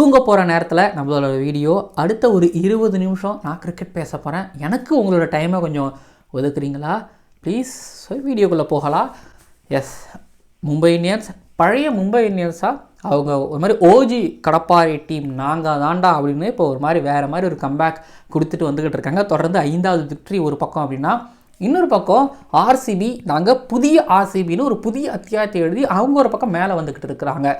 தூங்க போகிற நேரத்தில் நம்மளோட வீடியோ அடுத்த ஒரு இருபது நிமிஷம் நான் கிரிக்கெட் பேச போகிறேன் எனக்கு உங்களோட டைமை கொஞ்சம் ஒதுக்குறீங்களா? ப்ளீஸ் வீடியோக்குள்ளே போகலாம். எஸ் மும்பை இந்தியன்ஸ் பழைய மும்பை இந்தியன்ஸாக அவங்க ஒரு மாதிரி ஓஜி கடப்பாறை டீம் நாங்கள் தாண்டா அப்படின்னு இப்போ ஒரு மாதிரி வேறு மாதிரி ஒரு கம்பேக் கொடுத்துட்டு வந்துக்கிட்டு இருக்காங்க. தொடர்ந்து ஐந்தாவது விக்ட்ரி ஒரு பக்கம் அப்படின்னா இன்னொரு பக்கம் ஆர்சிபி நாங்கள் புதிய ஆர்சிபின்னு ஒரு புதிய அத்தியாயத்தை எழுதி அவங்க ஒரு பக்கம் மேலே வந்துக்கிட்டு இருக்கிறாங்க.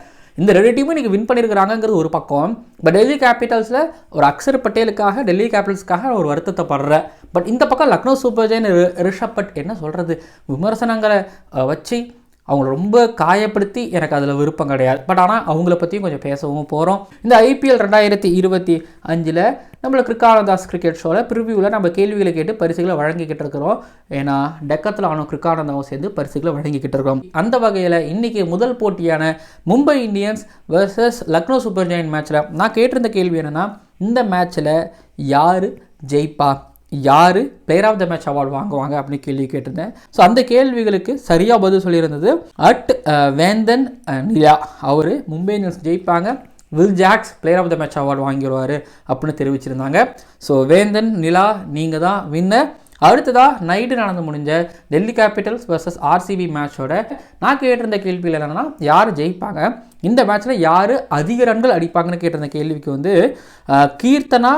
இந்த ரெண்டு டீமும் இன்றைக்கி வின் பண்ணியிருக்கிறாங்கிறது ஒரு பக்கம். பட் டெல்லி கேபிட்டல்ஸில் ஒரு அக்ஷர் பட்டேலுக்காக டெல்லி கேபிட்டல்ஸ்க்காக ஒரு வருத்தத்தை படுற பட் இந்த பக்கம் லக்னோ சூப்பர் ஜெயின் ரிஷப் பட் என்ன சொல்கிறது விமர்சனங்களை வச்சு அவங்கள ரொம்ப காயப்படுத்தி எனக்கு அதில் விருப்பம் கிடையாது. பட் ஆனால் அவங்கள பற்றியும் கொஞ்சம் பேசவும் போகிறோம் இந்த ஐபிஎல் ரெண்டாயிரத்தி இருபத்தி அஞ்சில் நம்மள கிருக்கானந்தாஸ் கிரிக்கெட் ஷோவில் ப்ரிவியூவில் நம்ம கேள்விகளை கேட்டு பரிசுகளை வழங்கிக்கிட்டு இருக்கிறோம். ஏன்னா டெக்கத்தில் ஆனும் கிருக்கானந்தாவும் சேர்ந்து பரிசுகளை வழங்கிக்கிட்டு இருக்கிறோம் அந்த வகையில் இன்றைக்கி முதல் போட்டியான Mumbai Indians versus Lucknow super giants மேட்ச்சில் நான் கேட்டிருந்த கேள்வி என்னென்னா இந்த மேட்ச்சில் யார் ஜெயிப்பா? யார் player of the match award வாங்குவாங்க அப்படின்னு கேள்வி கேட்டிருந்தேன். ஸோ அந்த கேள்விகளுக்கு சரியாக பதில் சொல்லியிருந்தது அட் வேந்தன் நிலா அவர். மும்பை இந்தியன்ஸ் ஜெயிப்பாங்க. Will Jacks player of the match award வாங்கிடுவார் அப்படின்னு தெரிவிச்சிருந்தாங்க. ஸோ வேந்தன் நிலா நீங்கள் தான் வின்னர் அடுத்ததாக நைட்டு நடந்து முடிஞ்ச டெல்லி கேபிட்டல்ஸ் வர்சஸ் ஆர்சிபி மேட்சோட நான் கேட்டிருந்த கேள்வியில் என்னென்னா யார் ஜெயிப்பாங்க? இந்த மேட்ச்சில் யார் அதிக ரன்கள் அடிப்பாங்கன்னு கேட்டிருந்த கேள்விக்கு வந்து Keerthana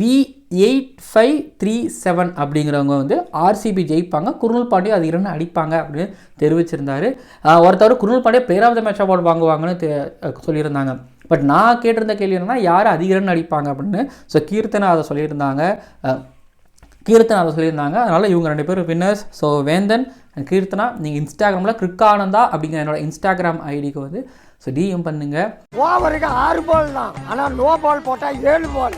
V eight five three seven அப்படிங்கிறவங்க வந்து ஆர்சிபி ஜெயிப்பாங்க. குருணல் பாண்டியா அது இரண்டு அடிப்பாங்க அப்படின்னு தெரிவிச்சிருந்தார். ஒருத்தர் Krunal Pandya player of the match award வாங்குவாங்கன்னு தெ- சொல்லியிருந்தாங்க. பட் நான் கேட்டிருந்த கேள்வி என்னென்னா யார் அதிக ரன் அடிப்பாங்க அப்படின்னு? ஸோ கீர்த்தனா அதை சொல்லியிருந்தாங்க. கீர்த்தனா அதை சொல்லியிருந்தாங்க. அதனால் இவங்க ரெண்டு பேரும் வின்னர்ஸ் ஸோ வேந்தன் கீர்த்தனா நீங்கள் இன்ஸ்டாகிராமில் கிரிக்கானந்தா அப்படிங்கிற என்னோட இன்ஸ்டாகிராம் ஐடிக்கு வந்து ஸோ டிஎம் பண்ணுங்கள் ஓவருக்கு ஆறு பால் தான். ஆனா நோ பால் போட்டா ஏழு பால்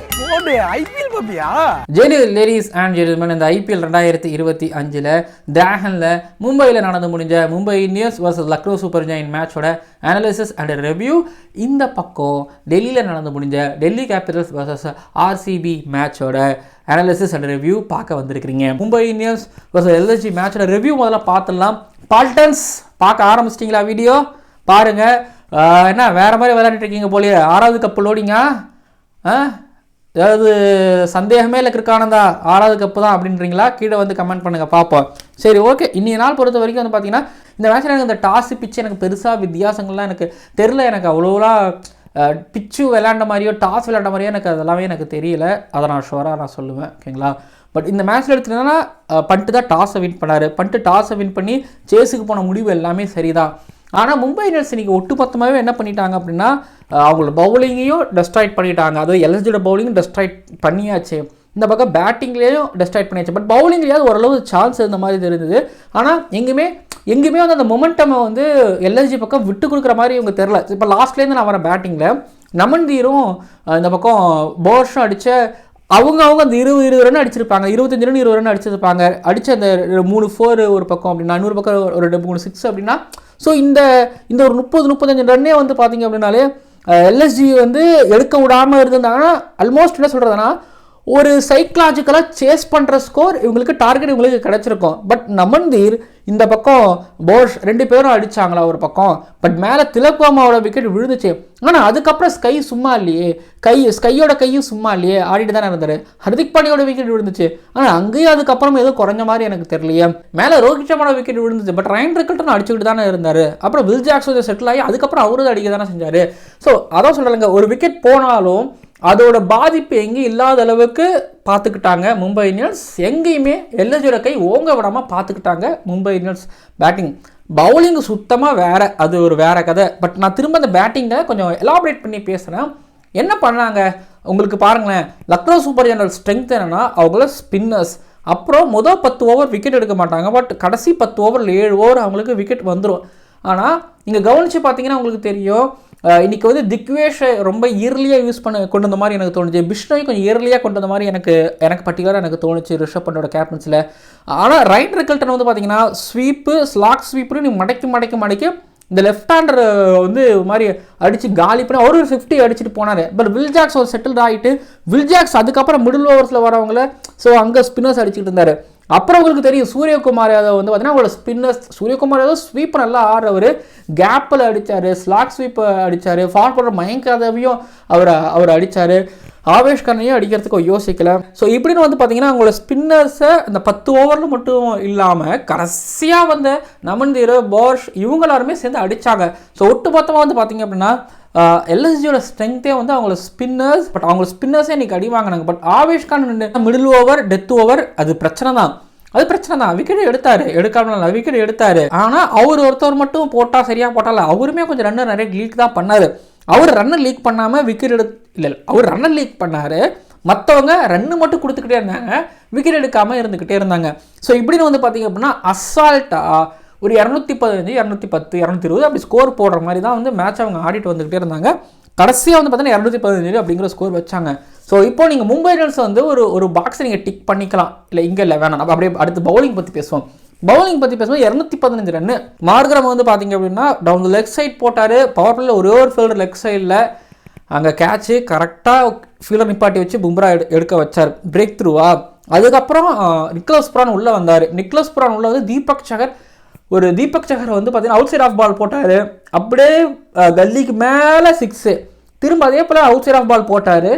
ஐபிஎல் பப்பியா ஜெனி லேடிஸ் அண்ட் ஜென்டில்மேன் இந்த ஐபிஎல் ரெண்டாயிரத்தி இருபத்தி அஞ்சில் டிராகனில் மும்பையில் நடந்து முடிஞ்ச Mumbai Indians versus Lucknow super giants மேட்சோட அனாலிசிஸ் அண்ட் ரிவ்யூ இந்த பக்கம் டெல்லியில் நடந்து முடிஞ்ச டெல்லி கேபிட்டல்ஸ் வர்சஸ் ஆர்சிபி மேட்சோட அனாலிசிஸ் அண்ட் ரிவ்யூ பார்க்க வந்திருக்கிறீங்க. மும்பை இந்தியன்ஸ் வர்சஸ் எல்எஸ்ஜி மேட்சோட ரிவ்யூ முதல்ல பார்த்துடலாம். பால்டன்ஸ் பார்க்க ஆரம்பிச்சிட்டிங்களா வீடியோ பாருங்கள் என்ன வேறு மாதிரி விளையாண்டுட்டு இருக்கீங்க ஆறாவது கப்பு லோடிங்கா? ஆ? ஏதாவது சந்தேகமே இல்லை கிருக்கானந்தா ஆறாவது கப்பு தான் அப்படின்றீங்களா? கீழே வந்து கமெண்ட் பண்ணுங்கள் பார்ப்போம் சரி ஓகே இன்னைய நாள் பொறுத்த வரைக்கும் வந்து பார்த்தீங்கன்னா இந்த மேட்ச்சில் எனக்கு இந்த டாஸ் பிச்சு எனக்கு பெருசாக வித்தியாசங்கள்லாம் எனக்கு தெரில எனக்கு அவ்வளோலாம் பிச்சு விளையாண்ட மாதிரியோ டாஸ் விளையாண்ட மாதிரியோ எனக்கு அதெல்லாமே எனக்கு தெரியல. அதை நான் ஷுவராக நான் சொல்லுவேன் ஓகேங்களா பட் இந்த மேட்ச்சில் எடுத்துட்டீங்கன்னா பண்ட்டு தான் டாஸை வின் பண்ணார். பண்ட்டு டாஸை வின் பண்ணி சேஸுக்கு போன முடிவு எல்லாமே சரிதான். ஆனால் மும்பை இந்தியன்ஸ் இன்னைக்கு ஒட்டுமொத்தமாகவே என்ன பண்ணிட்டாங்க அப்படின்னா அவங்களோட பவுலிங்கையும் டெஸ்ட்ராய்ட் பண்ணிட்டாங்க. அதாவது எல்எஸ்ஜியோட பவுலிங்கும் டெஸ்ட்ராய்ட் பண்ணியாச்சு. இந்த பக்கம் பேட்டிங்லேயும் டெஸ்ட்ராய்ட் பண்ணியாச்சு. பட் பவுலிங்லேயாவது ஓரளவு சான்ஸ் இருந்த மாதிரி தெரிஞ்சது. ஆனால் எங்கேயுமே எங்கேயுமே வந்து அந்த மொமெண்டமை வந்து எல்எஸ்ஜி பக்கம் விட்டு கொடுக்குற மாதிரி இவங்க தெரில இப்போ லாஸ்ட்லேருந்து நான் வரேன் பேட்டிங்கில் நமன் தீரும் இந்த பக்கம் போர்ஷும் அடித்த அவங்க அவங்க அந்த இருபது இருபது ரன் அடிச்சிருப்பாங்க. இருபத்தஞ்சு ரன் இருபது ரன் அடிச்சிருப்பாங்க. அடிச்ச அந்த மூணு ஃபோர் ஒரு பக்கம் அப்படின்னா இன்னொரு பக்கம் ஒரு ரெண்டு மூணு சிக்ஸ் அப்படின்னா ஸோ இந்த இந்த ஒரு முப்பது முப்பத்தஞ்சு ரன்னே வந்து பார்த்தீங்க அப்படின்னாலே எல்எஸ்ஜி வந்து எடுக்க விடாமல் இருந்திருந்தாங்கன்னா ஆல்மோஸ்ட் என்ன சொல்கிறதுனா ஒரு சைக்கலாஜிக்கலாக சேஸ் பண்ணுற ஸ்கோர் இவங்களுக்கு டார்கெட் இவங்களுக்கு கிடச்சிருக்கும். பட் நமன்தீர் இந்த பக்கம் போஷ் ரெண்டு பேரும் அடிச்சாங்களா ஒரு பக்கம். பட் மேலே திலக்வாமாவோட விக்கெட் விழுந்துச்சு. ஆனால் அதுக்கப்புறம் ஸ்கை சும்மா இல்லையே. கை ஸ்கையோட கையும் சும்மா இல்லையே. ஆடிட்டு தானே இருந்தார். ஹர்திக் பாண்டியோட விக்கெட் விழுந்துச்சு. ஆனால் அங்கேயும் அதுக்கப்புறம் ஏதோ குறைஞ்ச மாதிரி எனக்கு தெரியலையே. மேலே ரோஹித் சர்மாவோட விக்கெட் விழுந்துச்சு. பட் ரைன் ரிக்கல்டன் அடிச்சுக்கிட்டு தானே இருந்தார். அப்புறம் வில் ஜாக்ஸோட செட்டில் ஆகி அதுக்கப்புறம் அவரும் அடிக்க தானே செஞ்சார். ஸோ அதான் சொல்கிறேங்க ஒரு விக்கெட் போனாலும் அதோட பாதிப்பு எங்கேயும் இல்லாத அளவுக்கு பார்த்துக்கிட்டாங்க மும்பை இந்தியன்ஸ். எங்கேயுமே எல்லஜுர கை ஓங்க விடாமல் பார்த்துக்கிட்டாங்க மும்பை இந்தியன்ஸ். பேட்டிங் பவுலிங் சுத்தமாக வேறு. அது ஒரு வேற கதை. பட் நான் திரும்ப அந்த பேட்டிங்கை கொஞ்சம் எலாபரேட் பண்ணி பேசுகிறேன் என்ன பண்ணாங்க? உங்களுக்கு பாருங்களேன். லக்னோ சூப்பர் ஜெனரல் ஸ்ட்ரென்த் என்னென்னா அவங்கள ஸ்பின்னர்ஸ் அப்புறம் முதல் பத்து ஓவர் விக்கெட் எடுக்க மாட்டாங்க. பட் கடைசி பத்து ஓவரில் ஏழு ஓவர் அவங்களுக்கு விக்கெட் வந்துடும் ஆனால் இங்கே கவனித்து பார்த்தீங்கன்னா உங்களுக்கு தெரியும் இன்றைக்கி வந்து திக்வேஷை ரொம்ப இயர்லியாக யூஸ் பண்ண கொண்டு வந்த மாதிரி எனக்கு தோணுச்சு. பிஷ்ணோய் கொஞ்சம் இயர்லியாக கொண்டு வந்த மாதிரி எனக்கு எனக்கு பர்டிகுலராக எனக்கு தோணுச்சு ரிஷப் பண்டோட கேப்டன்ஸில் ஆனால் ரைட் ரிக்கல்டன் வந்து பார்த்தீங்கன்னா ஸ்வீப்பு ஸ்லாக் ஸ்வீப்னு நீ மடக்கி மடக்கி மடக்கி இந்த லெஃப்ட் ஹேண்டர் வந்து மாதிரி அடித்து காலி பண்ணி அவர் ஒரு ஃபிஃப்டி அடிச்சுட்டு போனார். பட் வில்ஜாக்ஸ் ஒரு செட்டில் ஆகிட்டு வில்ஜாக்ஸ் அதுக்கப்புறம் மிடில் ஓவர்ஸில் வரவங்கள ஸோ அங்கே ஸ்பின்னர்ஸ் அடிச்சுட்டு இருந்தார். அப்புறம் உங்களுக்கு தெரியும் சூரியகுமார் யாதவ் வந்து பார்த்தீங்கன்னா அவங்களோட ஸ்பின்னர்ஸ் சூரியகுமார் யாதவ் ஸ்வீப் நல்லா ஆடுறவர். கேப்பில் அடித்தார் ஸ்லாக் ஸ்வீப் அடித்தார் ஃபால் பண்ணுற மயங்க் யாதவையும் அவர் அவர் அடித்தார் ஆவேஷ் கண்ணையும் அடிக்கிறதுக்கு யோசிக்கல. ஸோ இப்படின்னு வந்து பார்த்தீங்கன்னா அவங்களோட ஸ்பின்னர்ஸை இந்த பத்து ஓவரில் மட்டும் இல்லாமல் கடைசியாக வந்த நமன்தீர் போர்ஷ் இவங்க எல்லாருமே சேர்ந்து அடிச்சாங்க. ஸோ ஒட்டு மொத்தமாக வந்து பார்த்தீங்க அப்படின்னா எல்எஸ்ஜியோட ஸ்ட்ரென்த்தே வந்து அவங்களோட ஸ்பின்னர்ஸ் பட் அவங்களோட ஸ்பின்னர்ஸே இன்னைக்கு அடி வாங்கினாங்க. But Avesh Khan middle over death over அது பிரச்சனை தான். அது பிரச்சனை தான். விக்கெட் எடுத்தாரு. எடுக்காமல விக்கெட் எடுத்தாரு. ஆனால் அவர் ஒருத்தவர் மட்டும் போட்டால் சரியாக போட்டால அவருமே கொஞ்சம் ரன்னர் நிறைய லீக் தான் பண்ணார். அவர் ரன்னர் லீக் பண்ணாமல் விக்கெட் எடு இல்லை அவர் ரன்னர் லீக் பண்ணாரு. மற்றவங்க ரன்னு மட்டும் கொடுத்துக்கிட்டே இருந்தாங்க. விக்கெட் எடுக்காமல் இருந்துக்கிட்டே இருந்தாங்க. ஸோ இப்படின்னு வந்து பார்த்தீங்க அப்படின்னா அசால்ட்டாக ஒரு இரநூத்தி பதினஞ்சு இரநூத்தி பத்து இரநூத்தி இருபது அப்படி ஸ்கோர் போடுற மாதிரி தான் வந்து மேட்ச் அவங்க ஆடிட்டு வந்துக்கிட்டே இருந்தாங்க. கடைசியாக வந்து பார்த்தீங்கன்னா இரநூத்தி பதினஞ்சு அப்படிங்கிற ஸ்கோர் வச்சாங்க. ஸோ இப்போ நீங்கள் மும்பை இந்தியன்ஸ் வந்து ஒரு ஒரு பாக்ஸை நீங்கள் டிக் பண்ணிக்கலாம். இல்லை இங்கே இல்லை வேணாம். நம்ம அப்படியே அடுத்து பவுலிங் பற்றி பேசுவோம். பவுலிங் பற்றி பேசும்போது இரநூத்தி பதினஞ்சு ரன்னு மார்கரம் வந்து பார்த்தீங்க அப்படின்னா டவுன் லெக் சைட் போட்டார். பவர் பிளேல ஒரே ஒரு ஃபீல்டர் லெக் சைடில் அங்கே கேட்ச்சு கரெக்டாக ஃபீல்டர் நிப்பாட்டி வச்சு பும்ரா எடு எடுக்க வச்சார். பிரேக் த்ரூவா அதுக்கப்புறம் நிக்லஸ் புரான் உள்ளே வந்தார். நிக்லஸ் புரான் உள்ளே வந்து தீபக் சகர் ஒரு தீபக் சஹர் வந்து பார்த்தீங்கன்னா அவுட் சைட் ஆஃப் பால் போட்டார். அப்படியே கல்லிக்கு மேலே சிக்ஸு திரும்ப அதே போல் அவுட் சைட் ஆஃப் பால் போட்டார்.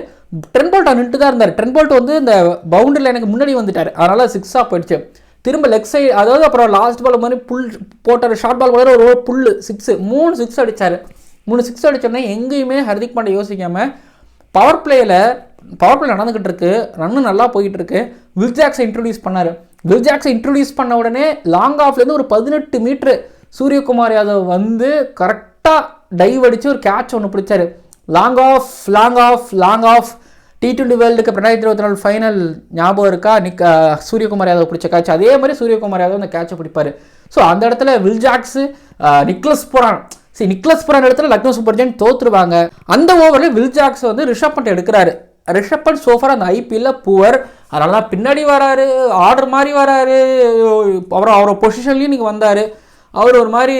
ட்ரென் போல்ட் நின்று தான் இருந்தார். ட்ரென் போல்ட் வந்து இந்த பவுண்டரியில் எனக்கு முன்னாடி வந்துட்டார். அதனால் சிக்ஸாக போயிடுச்சு. திரும்ப லெக் சைடு அதாவது அப்புறம் லாஸ்ட் பால் மாதிரி புல் போட்டார். ஷார்ட் பால் போட்டார் ஒரு புல் சிக்ஸு மூணு சிக்ஸ் அடித்தார் மூணு சிக்ஸ் அடிச்சோடனே எங்கேயுமே ஹர்திக் பாண்டே யோசிக்காமல் பவர் பிளேயில் பவர் பிளே நடந்துக்கிட்டு இருக்கு ரன்னு நல்லா போயிட்டு இருக்கு வில் ஜாக்ஸை இன்ட்ரடியூஸ் பண்ணார். வில் ஜாக்ஸை இன்ட்ரடியூஸ் பண்ண உடனே லாங் ஆஃப்லேருந்து ஒரு பதினெட்டு மீட்ரு சூரியகுமார் யாதவ் வந்து கரெக்டாக டைவ் அடித்து ஒரு கேட்ச் ஒன்று பிடிச்சாரு. Long off long off long off T twenty world cup ரெண்டாயிரத்தி இருபத்தி நாலு ஃபைனல் ஞாபகம் இருக்கா? நிக் சூரியகுமார் யாதவ் பிடிச்ச கேட்ச் அதே மாதிரி சூரியகுமார் யாதவ் அந்த கேட்சை பிடிப்பாரு. ஸோ அந்த இடத்துல வில் ஜாக்ஸு நிக்லஸ் போகிறான் சரி நிக்லஸ் புரான் இடத்துல லக்னோ சூப்பர் ஜெயின் தோத்துருவாங்க. அந்த ஓவரில் வில் ஜாக்ஸ் வந்து ரிஷப் பண்ட் எடுக்கிறாரு. ரிஷப் பண்ட் சோஃபர் அந்த ஐபிஎல்ல புவர் அதனால தான் பின்னாடி வராரு ஆர்டர் மாதிரி வராரு. அப்புறம் அவரோட பொசிஷன்லேயும் நீங்கள் வந்தார். அவர் ஒரு மாதிரி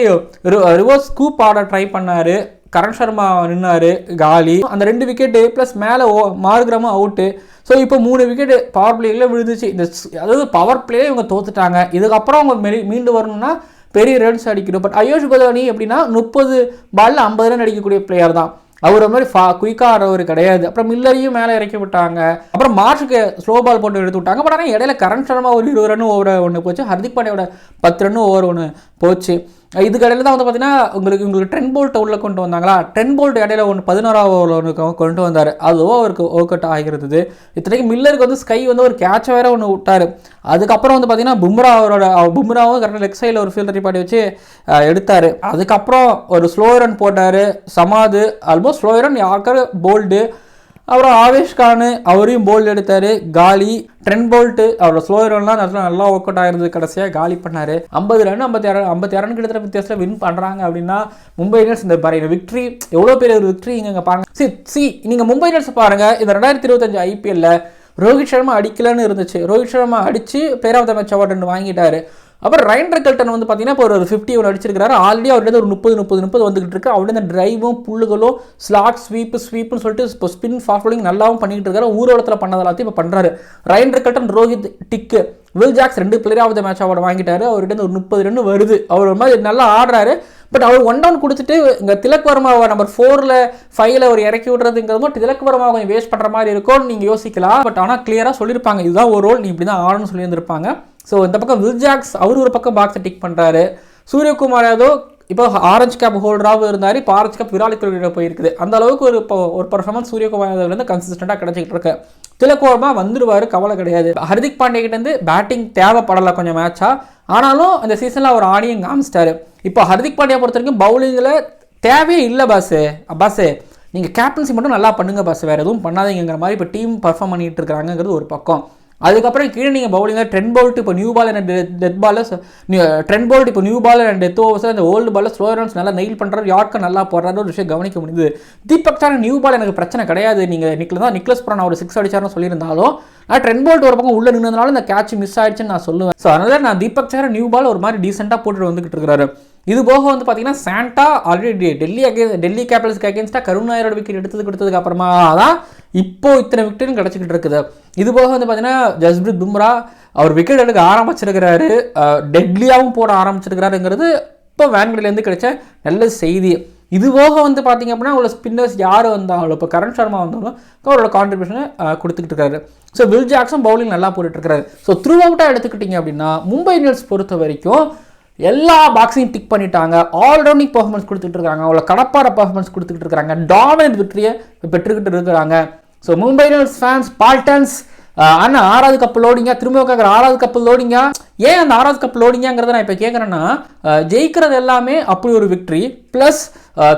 ரிவர்ஸ் ஸ்கூப் ஆட ட்ரை பண்ணார். கரண் சர்மா நின்னார் காலி. அந்த ரெண்டு விக்கெட்டு ப்ளஸ் மேலே ஓ மார்கிரமும் அவுட்டு ஸோ இப்போ மூணு விக்கெட்டு பவர் பிளேயில் விழுந்துச்சு. இந்த அதாவது பவர் பிளேயே இவங்க தோத்துட்டாங்க. இதுக்கப்புறம் அவங்க மீண்டு வரணும்னா பெரிய ரன்ஸ் அடிக்கணும். பட் அயோஷ் பதானி எப்படின்னா முப்பது பால்ல ஐம்பது ரன் அடிக்கக்கூடிய பிளேயர் தான். அவர் மாதிரி ஃபா குயிக்காக ஆடுறவர் கிடையாது. அப்புறம் மில்லரையும் மேலே இறக்கி விட்டாங்க. அப்புறம் மார்ஷுக்கு ஸ்லோ பால் போட்டு எடுத்து விட்டாங்க. பட் ஆனால் இடையில கரண் சர்மா ஒரு இருபது ரன் ஓவர் ஒன்று போச்சு. ஹர்திக் பாண்டியோட பத்து ரன் ஓவர் ஒன்று போச்சு. இதுக்கடையில் தான் வந்து பார்த்தீங்கன்னா உங்களுக்கு உங்களுக்கு ட்ரென் போல்ட்டை உள்ளே கொண்டு வந்தாங்களா? ட்ரென் போல்ட் இடையில ஒன்று பதினோராவது ஒன்று கொண்டு வந்தார். அதுவோ அவருக்கு ஒர்க் அவுட் ஆகிறது இத்தனைக்கு மில்லருக்கு வந்து ஸ்கை வந்து ஒரு கேட்ச் வேற ஒன்று விட்டார். அதுக்கப்புறம் வந்து பார்த்தீங்கன்னா பும்ரா அவரோட பும்ராவும் கரெக்டாக லெக் சைடில் ஒரு ஃபீல்டர் பாட்டி வச்சு எடுத்தார். அதுக்கப்புறம் ஒரு ஸ்லோ ரன் போட்டார். Samad almost slower one yorker bowled அப்புறம் ஆவேஷ் கானு அவரையும் போல்டு எடுத்தார். காலி ட்ரென் போல்ட்டு அவரோட ஸ்லோ ரன்லாம் நல்லா நல்லா ஒர்க் அவுட் ஆயிருந்தது கடைசியாக காலி பண்ணார். ஐம்பது ரன் ஐம்பத்தி ஆறு ஐம்பத்தி ஆறு கிட்டத்தட்ட வித்தியாசத்தில் வின் பண்ணுறாங்க அப்படின்னா மும்பை இந்தியன்ஸ் இந்த பாருங்க விக்ட்ரி எவ்வளோ பெரிய ஒரு விக்ட்ரி இங்கே பாருங்க. சி சி நீங்கள் மும்பை இந்தியன்ஸ் பாருங்கள் இந்த ரெண்டாயிரத்தி இருபத்தஞ்சு ஐபிஎல்ல ரோஹித் சர்மா அடிக்கலன்னு இருந்துச்சு. ரோஹித் சர்மா அடித்து பேர் மேட்ச் அவார்டு வாங்கிட்டாரு. அப்புறம் ரைன் ரெக்கல்டன் வந்து பார்த்தீங்கன்னா இப்போ ஒரு ஃபிஃப்டி ஒன்று அடிச்சிருக்காரு ஆல்ரெடி அவர்கிட்ட ஒரு முப்பது முப்பது முப்பது வந்துகிட்டு இருக்கு. அவருடைய இந்த டிரைவும் புல்லுகளும் ஸ்லாட் ஸ்வீப் ஸ்வீப்னு சொல்லிட்டு இப்போ ஸ்பின் ஃபாஸ்ட் நல்லாவும் பண்ணிட்டு இருக்காரு. ஊர்வலத்தில் பண்ணது எல்லாத்தையும் இப்போ பண்ணுறாரு Ryan Rickelton Rohit tick Will Jacks ரெண்டு player of the match award வாங்கிட்டாரு. அவர்கிட்ட ஒரு முப்பது ரன் வருது. அவர் ஒரு மாதிரி நல்லா ஆடுறாரு. பட் அவர் ஒன் டவுன் கொடுத்துட்டு இங்கே திலக் வர்மாவை நம்பர் ஃபோரில் ஃபைவ்ல அவர் இறக்கி விடுறதுங்கிறது மட்டும் திலக் வர்மாவை கொஞ்சம் வேஸ்ட் பண்ணுற மாதிரி இருக்கும்னு நீங்கள் யோசிக்கலாம். பட் ஆனால் கிளியராக சொல்லியிருப்பாங்க இதுதான் ஒரு ரோல் நீ இப்படி தான் ஆடணும்னு சொல்லியிருந்திருப்பாங்க. ஸோ இந்த பக்கம் வில் ஜாக்ஸ் அவர் ஒரு பக்கம் பாக்ஸை டிக் பண்ணுறாரு சூரியகுமார் யாதவ் இப்போ ஆரஞ்சு கேப் ஹோல்டராகவும் இருந்தார். இப்போ ஆரஞ்சு கேப் விராலி கோலியோட போயிருக்குது. அந்த அளவுக்கு ஒரு இப்போ ஒரு பர்ஃபார்மன்ஸ் சூரியகுமார் யாதவ்லேருந்து கன்சிஸ்டண்டாக கிடைச்சிக்கிட்டு இருக்கு. திலக்கோரமாக வந்துடுவார் கவலை கிடையாது. ஹர்திக் பாண்டேகிட்டேருந்து பேட்டிங் தேவைப்படலை கொஞ்சம் மேட்சாக ஆனாலும் அந்த சீசனில் அவர் ஆடியும் காமிச்சிட்டாரு. இப்போ ஹர்திக் பாண்டியா பொறுத்த வரைக்கும் பவுலிங்கில் தேவையே இல்லை பாஸு பாஸு நீங்கள் கேப்டன்சி மட்டும் நல்லா பண்ணுங்க பாஸ் வேறு எதுவும் பண்ணாதீங்கிற மாதிரி இப்போ டீம் பர்ஃபார்ம் பண்ணிகிட்டு இருக்கிறாங்கிறது ஒரு பக்கம். அதுக்கப்புறம் கீழே நீங்கள் பவுலிங்கில் ட்ரெண்ட் போல்ட் இப்போ நியூ பால் அண்ட் டெத் பாலில் ட்ரெண்ட் போல்ட் இப்போ new ball and death overs அந்த ஓல்டு பாலில் ஸ்லோ ரன்ஸ் நல்லா நெயில் பண்ணுறாரு யார்க்கு நல்லா போடுறாரு ஒரு விஷயம் கவனிக்க முடியுது. தீபக் சார் நியூ பால் எனக்கு பிரச்சனை கிடையாது. நீங்கள் நிக்கல தான் நிக்லஸ் புரான் ஒரு சிக்ஸ் அடிச்சார்னு சொல்லியிருந்தாலும் நான் ட்ரெண்ட் போல்ட் ஒரு பக்கம் உள்ளே நின்றதுனால இந்த கேட்ச் மிஸ் ஆயிடுச்சுன்னு நான் சொல்லுவேன். ஸோ அதனால் நான் தீபக் சார் நியூ பால் ஒரு மாதிரி டீசெண்டாக போட்டுட்டு வந்துகிட்டு இருக்கிறாரு. இது போக வந்து பார்த்தீங்கன்னா சாண்டா ஆல்ரெடி டெல்லி அகே டெல்லி கேபிட்டல்ஸ்க்கு அகேன்ஸ்டாக கருண் நாயரோட விக்கெட் எடுத்தது கொடுத்ததுக்கு அப்புறமா தான் இப்போ இத்தனை விக்கெட்டும் கிடச்சிக்கிட்டு இருக்குது. இது போக வந்து பார்த்தீங்கன்னா ஜஸ்பிரித் பும்ரா அவர் விக்கெட் எடுக்க ஆரம்பிச்சிருக்கிறாரு. டெட்லியாகவும் போட ஆரம்பிச்சிருக்கிறாருங்கிறது இப்போ வேன்களிலேருந்து கிடைச்ச நல்ல செய்தி. இது போக வந்து பார்த்தீங்க அப்படின்னா உள்ள ஸ்பின்னர்ஸ் யார் வந்தாங்களோ இப்போ கரண் சர்மா வந்தாலும் அவரோட கான்ட்ரிபியூஷனை கொடுத்துக்கிட்டு இருக்காரு. ஸோ வில் ஜாக்சன் பவுலிங் நல்லா போட்டுட்ருக்காரு ஸோ த்ரூ அவுட்டாக எடுத்துக்கிட்டிங்க அப்படின்னா மும்பை இந்தியன்ஸ் பொறுத்த வரைக்கும் எல்லா பாக்ஸையும் டிக் பண்ணிட்டாங்க. ஆல்ரவுண்டிங் பர்ஃபார்மன்ஸ் கொடுத்துட்டு இருக்காங்க. அவ்வளோ கடப்பார பர்ஃபார்மன்ஸ் கொடுத்துக்கிட்டு இருக்காங்க. டாமினன்ட் விக்டரியை பெற்றுக்கிட்டு இருக்கிறாங்க so Mumbai Indians fans Paltans ஆனால் ஆறாவது கப் லோடிங்கா திரும்ப கேட்குற ஆறாவது கப் லோடிங்க ஏன் அந்த ஆறாவது கப் லோடிங்கிறத நான் இப்போ கேட்குறேன்னா ஜெயிக்கிறது எல்லாமே அப்படி ஒரு விக்ட்ரி ப்ளஸ்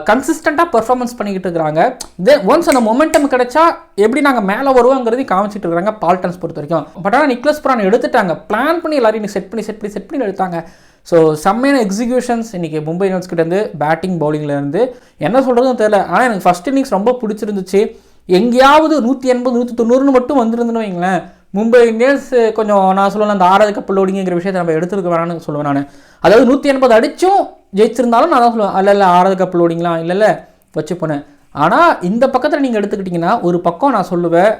கன்சிஸ்டண்ட்டாக பெர்ஃபார்மன்ஸ் பண்ணிக்கிட்டு இருக்கிறாங்க தென் ஒன்ஸ் அந்த மொமெண்டம் கிடைச்சா எப்படி நாங்கள் மேலே வருவோங்கிறதையும் காமிச்சிட்டு இருக்காங்க பால்டன்ஸ் பொறுத்த வரைக்கும். பட் ஆனால் நிக்லஸ் புரான் எடுத்துட்டாங்க. பிளான் பண்ணி எல்லாரையும் செட் பண்ணி செட் பண்ணி செட் பண்ணி எடுத்தாங்க. ஸோ செம்மையான எக்ஸிக்யூஷன்ஸ் இன்றைக்கி மும்பை இந்தியன்ஸ் கிட்டேருந்து பேட்டிங் பவுலிங்லேருந்து என்ன சொல்கிறதுன்னு தெரியல. ஆனால் எனக்கு ஃபஸ்ட் இன்னிங்ஸ் ரொம்ப பிடிச்சிருந்துச்சு. எங்கேயாவது நூற்றி எண்பது நூற்றி தொண்ணூறுன்னு மட்டும் வந்திருந்துன்னு வைங்களேன். மும்பை இந்தியன்ஸ் கொஞ்சம் நான் சொல்லுவேன் அந்த ஆறாவது கப்பல் லோடிங்கிற விஷயத்தை நம்ம எடுத்துருக்க வேணாம்னு சொல்லுவேன் நான். அதாவது நூற்றி எண்பது அடிச்சும் ஜெயிச்சிருந்தாலும் நான் தான் சொல்லுவேன் இல்லை இல்லை ஆறாவது கப்பல் லோடிங்லாம் இல்லை இல்லை வச்சு போனேன். ஆனால் இந்த பக்கத்தில் நீங்கள் எடுத்துக்கிட்டிங்கன்னா ஒரு பக்கம் நான் சொல்லுவேன்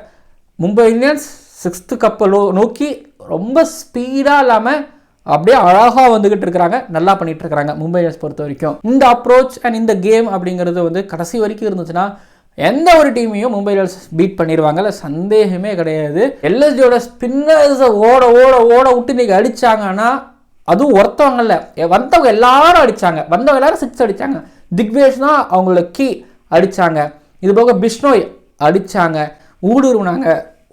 மும்பை இந்தியன்ஸ் சிக்ஸ்த்து கப்பலோ நோக்கி ரொம்ப ஸ்பீடாக இல்லாமல் அப்படியே அழகாக வந்துகிட்டு இருக்கிறாங்க. நல்லா பண்ணிட்டு இருக்கிறாங்க மும்பை இண்டியன்ஸ் பொறுத்த வரைக்கும். இந்த அப்ரோச் அண்ட் இந்த கேம் அப்படிங்கிறது வந்து கடைசி வரைக்கும் இருந்துச்சுன்னா எந்த ஒரு டீமையும் மும்பை இண்டியன்ஸ் பீட் பண்ணிடுவாங்கல்ல சந்தேகமே கிடையாது. எல்எஸ்டியோட ஸ்பின்னர்ஸை ஓட ஓட ஓட விட்டு இன்னைக்கு அடித்தாங்கன்னா அதுவும் ஒருத்தவங்கல்ல. வந்தவங்க எல்லாரும் அடித்தாங்க வந்தவங்க எல்லாரும் சிக்ஸ் அடித்தாங்க திக்வேஷ் தான் அவங்களோட கீ அடித்தாங்க இது போக பிஷ்ணோய் அடித்தாங்க ஊடுருவினாங்க.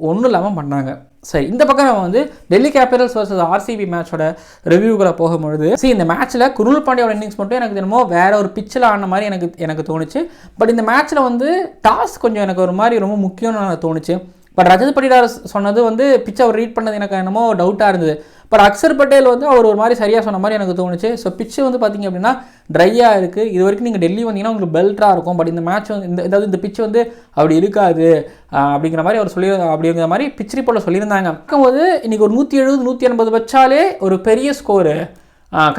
ஒன்றும் இல்லாமல் பண்ணாங்க. சரி இந்த பக்கம் நம்ம வந்து டெல்லி கேபிட்டல்ஸ் வர்சஸ் ஆர்சிபி மேட்சோட ரிவ்யூக்குள்ள போகும்பொழுது சரி இந்த மேட்ச்சில் குருள் பாண்டியோட இன்னிங்ஸ் மட்டும் எனக்கு என்னமோ வேற ஒரு பிச்சில் ஆன மாதிரி எனக்கு எனக்கு தோணுச்சு. பட் இந்த மேட்ச்சில் வந்து டாஸ் கொஞ்சம் எனக்கு ஒரு மாதிரி ரொம்ப முக்கியம்னு தோணுச்சு. பட் ரஜத் படிடார் சொன்னது வந்து பிச்சை அவர் ரீட் பண்ணது எனக்கு என்னமோ டவுட்டாக இருந்தது. பட் அக்சர் பட்டேல் வந்து அவர் ஒரு மாதிரி சரியாக சொன்ன மாதிரி எனக்கு தோணுச்சு. ஸோ பிச்சு வந்து பார்த்திங்க அப்படின்னா ட்ரையாக இருக்குது இது வரைக்கும் நீங்கள் டெல்லி வந்தீங்கன்னா உங்களுக்கு பெல்ட்டாக இருக்கும். பட் இந்த மேட்ச் வந்து இந்த அதாவது இந்த பிச்சு வந்து அப்படி இருக்காது. அப்படிங்கிற மாதிரி அவர் சொல்லி அப்படிங்கிற மாதிரி பிச் ரிப்போர்ட்டில் சொல்லியிருந்தாங்க. இருக்கும்போது இன்றைக்கி ஒரு நூற்றி எழுபது நூற்றி எண்பது வச்சாலே ஒரு பெரிய ஸ்கோரு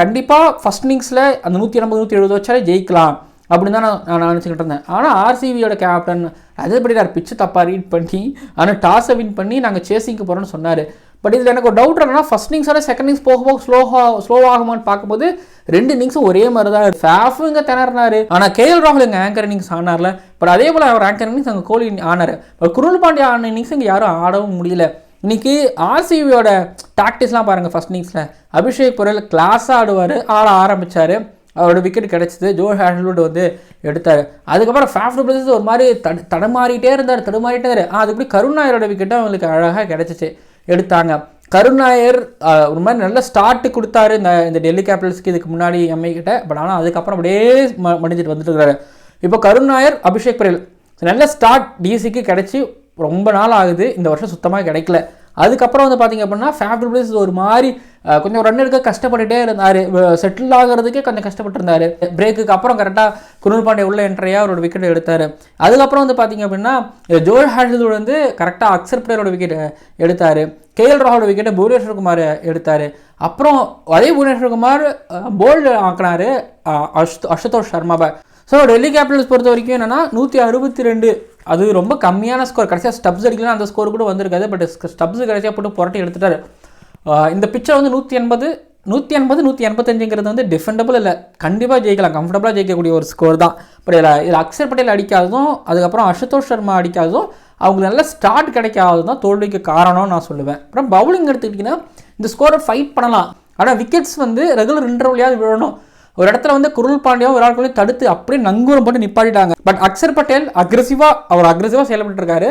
கண்டிப்பாக ஃபஸ்ட் இன்னிங்ஸில் அந்த நூற்றி எண்பது நூற்றி எழுபது வச்சாலே ஜெயிக்கலாம். அப்படின்னு தான் நான் நான் நினச்சிக்கிட்டு இருந்தேன். ஆனால் ஆர்சிபியோட கேப்டன் அதேபடி நான் பிச்சு தப்பாக ரீட் பண்ணி ஆனால் டாஸை வின் பண்ணி நாங்கள் சேசிங்க்கு போகிறோன்னு சொன்னார். பட் இதில் எனக்கு ஒரு டவுட் என்னன்னா ஃபஸ்ட் இன்னிங்ஸோட செகண்ட் இன்னிங்ஸ் போக போக ஸ்லோஹா ஸ்லோவாகுமான்னு பார்க்கும்போது ரெண்டு இன்னிங்ஸும் ஒரே மாதிரி தான் ஃபேஃபு இங்கே திணறினாரு. ஆனால் கேஎல் ராகுல் எங்கள் ஆங்கர் இன்னிங்ஸ் ஆனார்ல. பட் அதே போல் அவர் ஆங்கர் இன்னிங்ஸ் அங்கே கோலி ஆனார். பட் குருள் பாண்டியா ஆன இன்னிங்ஸ் இங்கே யாரும் ஆடவும் முடியல. இன்னைக்கு ஆர்சிபியோட டாக்டிஸ்லாம் பாருங்கள் ஃபஸ்ட் இன்னிங்ஸில் அபிஷேக் பொருள் கிளாஸாக ஆடுவார் ஆட ஆரம்பித்தார் அவரோட விக்கெட் கிடச்சிது. ஜோ ஹேண்ட்லூட் வந்து எடுத்தார். அதுக்கப்புறம் ஃபேஃப்ட் பிளஸஸ் ஒரு மாதிரி தடு தடுமாறிட்டே இருந்தார் தடுமாறிட்டே இருந்தார். ஆ அதுக்கப்புறம் கருணாயரோட விக்கெட்டும் அவங்களுக்கு அழகாக கிடச்சிச்சு. எடுத்தாங்க. கருணாயர் ஒரு மாதிரி நல்ல ஸ்டார்ட் கொடுத்தாரு இந்த இந்த டெல்லி கேபிட்டல்ஸ்க்கு இதுக்கு முன்னாடி எம்ஐ கிட்ட. பட் ஆனால் அதுக்கப்புறம் அப்படியே ம மடிஞ்சிட்டு வந்துட்டு இருக்காரு. இப்போ கருணாயர் அபிஷேக் பரேல் நல்ல ஸ்டார்ட் டிசிக்கு கிடைச்சி ரொம்ப நாள் ஆகுது. இந்த வருஷம் சுத்தமாக கிடைக்கல. அதுக்கப்புறம் வந்து பார்த்தீங்க அப்படின்னா ஃபேவரட் பிளேஸ் ஒரு மாதிரி கொஞ்சம் ரன் எடுக்க கஷ்டப்பட்டுட்டே இருந்தார். செட்டில் ஆகிறதுக்கே கொஞ்சம் கஷ்டப்பட்டிருந்தாரு. பிரேக்குக்கு அப்புறம் கரெக்டாக குருள் பாண்டே உள்ள என்ட்ரையாக அவரோட விக்கெட் எடுத்தார். அதுக்கப்புறம் வந்து பார்த்தீங்க அப்படின்னா ஜோல் ஹேண்டில் வந்து கரெக்டாக அக்சர் பிளேயரோட விக்கெட் எடுத்தார். கேஎல் ராகுலோட விக்கெட்டை புவனேஸ்வர் குமார் எடுத்தார். அப்புறம் அதே புவனேஸ்வர் குமார் போல்டு ஆக்கினார் அஷ் அஷுதோஷ் சர்மாவை. ஸோ டெல்லி கேபிட்டல்ஸ் பொறுத்த வரைக்கும் என்னென்னா நூற்றி அறுபத்தி ரெண்டு அது ரொம்ப கம்மியான ஸ்கோர் கடைசியாக ஸ்டப்ஸ் அடிக்கலாம் அந்த ஸ்கோர் கூட வந்திருக்காது. பட் ஸ்டப்ஸ் கடைசியாக போட்டு புரட்டி எடுத்துட்டார். இந்த பிக்சர் வந்து நூற்றி எண்பது நூற்றி எண்பது நூற்றி எண்பத்தஞ்சுங்கிறது வந்து டிஃபெண்டபிள் இல்லை. கண்டிப்பாக ஜெயிக்கலாம். கம்ஃபர்டபுளாக ஜெயிக்கக்கூடிய ஒரு ஸ்கோர் தான். பட் இதில் இதில் அக்ஷர் பட்டேல் அடிக்காததும் அதுக்கப்புறம் அசுதோஷ் சர்மா அடிக்காததும் அவங்களுக்கு நல்ல ஸ்டார்ட் கிடைக்காததும் தான் தோல்விக்கு காரணம்னு நான் சொல்லுவேன். அப்புறம் பவுலிங் எடுத்துக்கிட்டிங்கன்னா இந்த ஸ்கோரை ஃபைட் பண்ணலாம். ஆனால் விக்கெட்ஸ் வந்து ரெகுலர் இன்டர்வலியாவது விழணும். ஒரு இடத்துல வந்து குருள் பாண்டியாவும் விராட் கோலி தடுத்து அப்படியே நங்கூரம் போட்டு நிப்பாட்டிட்டாங்க. பட் அக்ஷர் பட்டேல் அக்ரெசிவாக அவர் அக்ரெசிவாக செயல்பட்டு இருக்காரு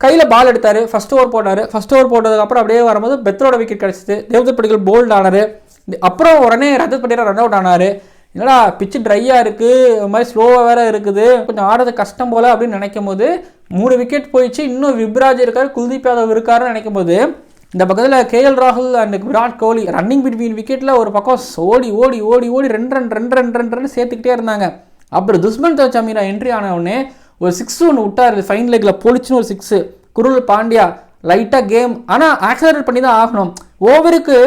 கையில் பால் எடுத்தார் ஃபஸ்ட் ஓவர் போட்டார். ஃபஸ்ட் ஓவர் போட்டதுக்கப்புறம் அப்படியே வரும்போது பெத்ரோட விக்கெட் கிடச்சிது. தேவதத் படிக்கல் போல்ட் ஆனார். அப்புறம் உடனே ரஜத் பட்டியலா ரன் அவுட் ஆனார். என்னடா பிச்சு ட்ரையாக இருக்குது ஒரு மாதிரி ஸ்லோவாக வேறு இருக்குது கொஞ்சம் ஆடுறது கஷ்டம் போல் அப்படின்னு நினைக்கும் போது மூணு விக்கெட் போயிடுச்சு. இன்னும் விப்ராஜ் இருக்கார் குல்தீப் யாதவ் இருக்காருன்னு நினைக்கும் போது இந்த பக்கத்தில் கேஎல் ராகுல் and Virat Kohli running between விக்கெட்டில் ஒரு பக்கம் ஓடி ஓடி ஓடி ஓடி ரெண்டு ரன் ரெண்டு ரன் ரெண்டு ரன் சேர்த்துக்கிட்டே இருந்தாங்க. அப்புறம் துஷ்மந்த் சமீரா என்ட்ரி ஆனவுடனே ஒரு சிக்ஸ் ஒன்று விட்டார். ஃபைன் லெக்கில் பொழிச்சுன்னு ஒரு சிக்ஸு குருள் பாண்டியா லைட்டாக கேம் ஆனால் ஆக்சலரேட் பண்ணி தான் ஆகணும். ஓவருக்கு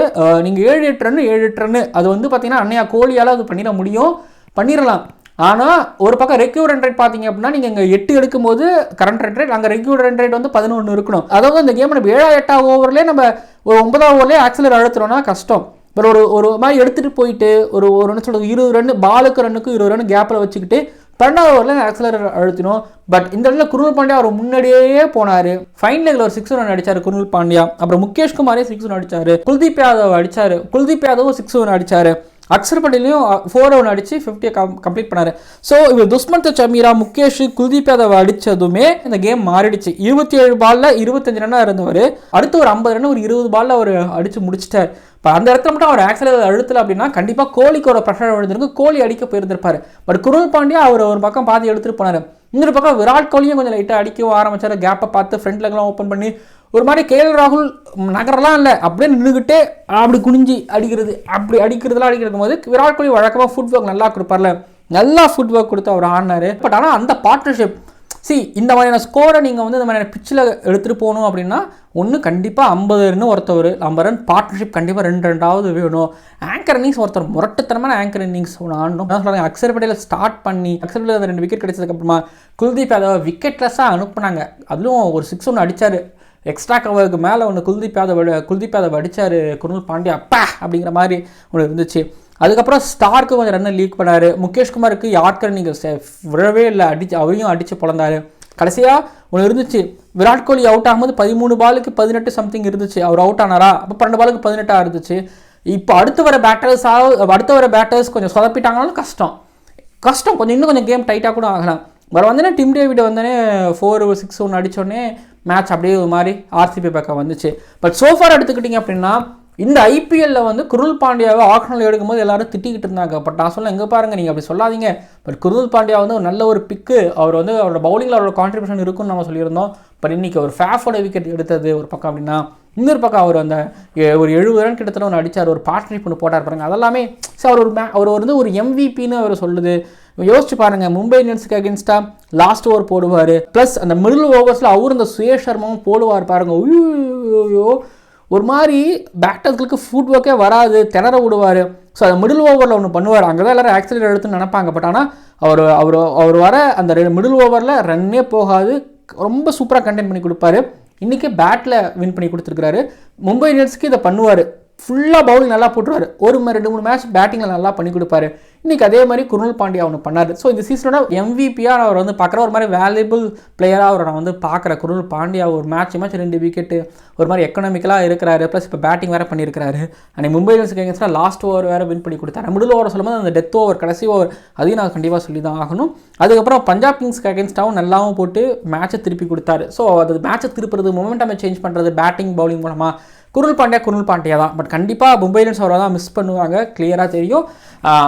நீங்கள் ஏழு எட்டு ரன் ஏழு எட்டு ரன் அது வந்து பார்த்தீங்கன்னா அன்னையா கோலியால் அது பண்ணிட முடியும். பண்ணிடலாம் ஆனால் ஒரு பக்கம் ரெக்யூர் ரேட் பார்த்தீங்க அப்படின்னா நீங்கள் இங்கே எட்டு எடுக்கும்போது கரண்ட் ரன் ரேட் அங்கே ரெக்யூர் ரேட் வந்து பதினொன்று இருக்கணும். அதாவது இந்த கேம் நம்ம ஏழா எட்டாவது ஓவர்லேயே நம்ம ஒரு ஒன்பதாவது ஓவர்லேயே ஆக்சிலர் அழுத்துறோம்னா கஷ்டம். பட் ஒரு ஒரு மாதிரி எடுத்துகிட்டு போயிட்டு ஒரு ஒரு என்ன சொல்கிறது இருபது ரன் பாலுக்கு ரன்னுக்கு இருபது ரன் கேப்பில் வச்சுக்கிட்டு பன்னெண்டாவது ஓவரில் ஆக்சிலர் அழுத்தினோம். பட் இந்த இடத்துல குருல் பாண்டியா அவர் முன்னாடியே போனார். ஃபைன் லெக்கில் ஒரு சிக்ஸ் ரன் அடிச்சார் குருல் பாண்டியா. அப்புறம் முகேஷ் குமாரே சிக்ஸ் ரன் அடிச்சார். குல்தீப் யாதவ் அடிச்சார். குல்தீப் யாதவும் சிக்ஸ் ரன் அடிச்சார். அக்ஷர் பட்டேலையும் ஃபோர் ரன் அடிச்சு ஃபிஃப்டியை கம்ப்ளீட் பண்ணார். ஸோ இவர் துஷ்மந்த் சமீரா முகேஷ் குல்தீப் யாதவ் அடித்ததுமே இந்த கேம் மாறிடுச்சு. இருபத்தி ஏழு பாலில் இருபத்தஞ்சு ரன்னாக இருந்தவர். அடுத்து ஒரு ஐம்பது ரன் ஒரு இருபது பாலில் அவர் அடித்து முடிச்சிட்டார். இப்போ அந்த இடத்துல மட்டும் அவர் ஆக்சிலர் அழுத்தல அப்படின்னா கண்டிப்பாக கோலிக்கு ஒரு ப்ரெஷர் விழுந்திருக்கு கோலி அடிக்க போயிருந்திருப்பார். பட் குருள் பாண்டியா அவர் ஒரு பக்கம் பாதி எடுத்துகிட்டு போனார். இன்னொரு பக்கம் விராட் கோலியும் கொஞ்சம் லைட்டாக அடிக்க ஆரம்பிச்சார். கேப்பை பார்த்து ஃப்ரண்ட் லெக்லாம் ஓப்பன் பண்ணி ஒரு மாதிரி கேஎல் ராகுல் நகரலாம் இல்லை. அப்படியே நின்றுக்கிட்டே அப்படி குனிஞ்சி அடிக்கிறது அப்படி அடிக்கிறதுலாம் அடிக்கிறது போது விராட் கோலி வழக்கமாக ஃபுட் ஒர்க் நல்லா கொடுப்பார்ல. நல்லா ஃபுட் ஒர்க் கொடுத்து அவர் ஆடினாரு. பட் ஆனால் அந்த பார்ட்னர்ஷிப் சி இந்த மாதிரியான ஸ்கோரை நீங்கள் வந்து இந்த மாதிரியான பிச்சில் எடுத்துகிட்டு போகணும் அப்படின்னா ஒன்று கண்டிப்பாக ஐம்பது ரன் ஒருத்தவர் ஐம்பது ரன் பார்ட்னர்ஷிப் கண்டிப்பாக ரெண்டு ரெண்டாவது வேணும். ஆங்கர் இன்னிங்ஸ் ஒருத்தர் முரட்டுத்தனமான ஆங்கர் இன்னிங்ஸ் ஒன்று ஆடணும். நான் சொல்கிறேன் அக்சர் பட்டேல ஸ்டார்ட் பண்ணி அக்சர் பட்டேல ரெண்டு விக்கெட் கிடைச்சதுக்கப்புறமா குல்தீப் யாதவ் விக்கெட்லெஸ்ஸாக அனுப்புனாங்க. அதுவும் ஒரு சிக்ஸ் ஒன்று அடித்தார் எக்ஸ்ட்ரா கவருக்கு மேலே ஒன்று குல்தீப் யாதவ் குல்தீப் யாதவ் அடித்தார் குருல் பாண்டியா அப்பா அப்படிங்கிற மாதிரி ஒன்று இருந்துச்சு. அதுக்கப்புறம் ஸ்டார்க்கு கொஞ்சம் ரன்னை லீக் பண்ணார். முகேஷ்குமாருக்கு யாட்கர் நீங்கள் விழவே இல்லை. அடிச்சு அவரையும் அடித்து பிறந்தார் கடைசியாக ஒன்று இருந்துச்சு. விராட் கோலி அவுட் ஆகும்போது பதிமூணு பாலுக்கு பதினெட்டு சம்திங் இருந்துச்சு. அவர் அவுட் ஆனாரா? அப்போ பன்னெண்டு பாலுக்கு பதினெட்டாக இருந்துச்சு. இப்போ அடுத்து வர பேட்டர்ஸ் அடுத்து வர பேட்டர்ஸ் கொஞ்சம் சொதப்பிட்டாங்கனாலும் கஷ்டம். கஷ்டம். கொஞ்சம் இன்னும் கொஞ்சம் கேம் டைட்டாக கூட ஆகலாம். வர வந்தோடனே டிம் டேவிட் வந்தோடனே ஃபோர் சிக்ஸ் ஒன்று அடித்தோடனே மேட்ச் அப்படியே ஒரு மாதிரி ஆர்சிபி பக்கம் வந்துச்சு. பட் சோஃபார் எடுத்துக்கிட்டிங்க அப்படின்னா இந்த ஐபிஎல்ல வந்து குருல் பாண்டியாவை ஆக்ஷனில் எடுக்கும்போது எல்லாரும் திட்டிக்கிட்டு இருந்தாங்க. பட் நான் சொல்ல எங்கே பாருங்க நீங்கள் அப்படி சொல்லாதீங்க. பட் குருல் பாண்டியா வந்து ஒரு நல்ல ஒரு பிக்கு அவர் வந்து அவரோட பவுலிங்கில் அவரோட கான்ட்ரிபியூஷன் இருக்குன்னு நம்ம சொல்லியிருந்தோம். பட் இன்றைக்கி ஒரு ஃபேஃபோட விக்கெட் எடுத்தது ஒரு பக்கம் அப்படின்னா இன்னொரு பக்கம் அவர் அந்த ஒரு எழுபது ரன் கிட்டத்தட்ட ஒன்று அடித்தார் ஒரு பார்ட்னர்ஷிப் ஒன்று போட்டார் பாருங்க. அதெல்லாமே சார் அவர் ஒரு மே அவர் வந்து ஒரு எம்விபின்னு அவர் சொல்லுது. யோசிச்சு பாருங்க மும்பை இந்தியன்ஸுக்கு அகேன்ஸ்டாக லாஸ்ட் ஓவர் போடுவார். ப்ளஸ் அந்த மிடில் ஓவர்ஸில் அவர் இந்த சுயேஷ் சர்மாவும் போடுவார் பாருங்க. ஐயோ. ஒரு மாதிரி பேட்டர்ஸ்களுக்கு ஃபுட் ஒர்க்கே வராது திணற விடுவார். ஸோ அதை மிடில் ஓவரில் ஒன்று பண்ணுவார். அங்கே தான் எல்லோரும் ஆக்சிடென்ட் எடுத்துன்னு நினப்பாங்க. பட் ஆனால் அவர் அவர் அவர் வர அந்த மிடில் ஓவரில் ரன்னே போகாது. ரொம்ப சூப்பராக கண்டெயின் பண்ணி கொடுப்பாரு. இன்றைக்கி பேட்டில் வின் பண்ணி கொடுத்துருக்குறாரு. மும்பை இந்தியன்ஸ்க்கு இதை பண்ணுவார். ஃபுல்லாக பவுலிங் நல்லா போட்டுருவார். ஒரு ரெண்டு மூணு மேட்ச் பேட்டிங்கில் நல்லா பண்ணி கொடுப்பாரு. இன்றைக்கி அதே மாதிரி குருணல் பாண்டியா ஒன்று பண்ணார். ஸோ இந்த சீசனோட எம்விபியாக அவர் வந்து பார்க்குற ஒரு மாதிரி வேல்யூபிள் பிளேயராக அவரை நான் வந்து பார்க்குறேன். குருணல் பாண்டியா ஒரு மேட்ச் மேட்ச் ரெண்டு விக்கெட்டு ஒரு மாதிரி எக்கனாமிக்கலாக இருக்கிறாரு. ப்ளஸ் இப்போ பேட்டிங் வேறு பண்ணியிருக்காரு அன்னைக்கு மும்பை இந்தியன்ஸுக்கு எங்கேஸ்டாக லாஸ்ட் ஓவர் வேறு வின் பண்ணி கொடுத்தாரு. மிடில் ஓவர் சொல்லும்போது அந்த டெத் ஓவர் கடைசி ஓவர் அதையும் நான் கண்டிப்பாக சொல்லி தான் ஆகணும். அதுக்கப்புறம் பஞ்சாப் கிங்ஸ்க்கு அகேன்ஸ்டாகவும் நல்லாவும் போட்டு மேட்சை திருப்பி கொடுத்தாரு. ஸோ அது மேட்சை திருப்புறது மொமெண்டமை சேஞ்ச் பண்ணுறது பேட்டிங் பவுலிங் மூலமாக குருள் பாண்டியா குருள் பாண்டியா தான். பட் கண்டிப்பாக மும்பை இந்தியன்ஸ் அவரை தான் மிஸ் பண்ணுவாங்க. கிளியராக தெரியும்.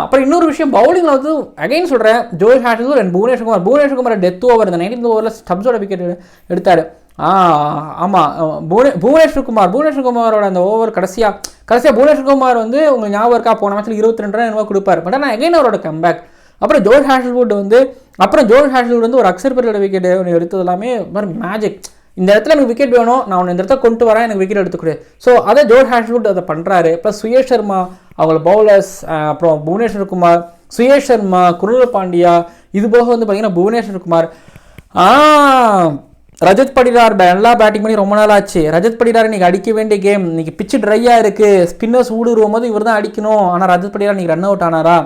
அப்புறம் இன்னொரு விஷயம் பவுலிங்கில் வந்து அகைன் சொல்கிறேன் ஜோய் ஹாஷல் and Bhuvneshwar Kumar Bhuvneshwar Kumar death over இந்த நைன்டீன் ஓவரில் ஸ்டப்ஸோட விக்கெட் எடுத்தார். ஆ ஆமாம் புவனே புவனேஸ்வர் குமார் புவனேஸ்வர் குமாரோட அந்த ஓவர் கடைசியாக கடைசியாக புவனேஸ்வர் குமார் வந்து உங்களுக்கு ஞாபகம் இருக்கா? போன மேட்ச்சில் இருபத்தி ரெண்டு ரன் என்னவோ கொடுப்பார். பட் ஆனால் அகைன் அவரோட கம்பேக் அப்புறம் ஜோர்ஜ் ஹேஷல்வுட் வந்து அப்புறம் ஜோர்ஜ் ஹேஷல்வுட் வந்து ஒரு அக்சர் பரலோட விக்கெட் ஒன்று எடுத்தது எல்லாமே ஒரு மேஜிக் இந்த இடத்துல எனக்கு விக்கெட் வேணும் நான் உன்னை இந்த இடத்துல கொண்டு வரேன் எனக்கு விக்கெட் எடுத்துக்கொடு. ஸோ அதை ஜோர் ஹேஷ்வுட் அதை பண்ணுறாரு ப்ளஸ் சுயேஷ் சர்மா அவங்கள பவுலர்ஸ் அப்புறம் புவனேஸ்வர் குமார் சுயேஷ் சர்மா குருல பாண்டியா இது போக வந்து பார்த்தீங்கன்னா புவனேஸ்வர் குமார். ஆ ரஜத் படிடார் நல்லா பேட்டிங் பண்ணி ரொம்ப நாள் ஆச்சு. ரஜத் படிடார் இன்றைக்கி அடிக்க வேண்டிய கேம் இன்னைக்கு பிச்சு ட்ரையாக இருக்குது ஸ்பின்னர்ஸ் ஊடுருவும் போது இவர் தான் அடிக்கணும். ஆனால் ரஜத் படிடார் இன்றைக்கி ரன் அவுட் ஆனாரா?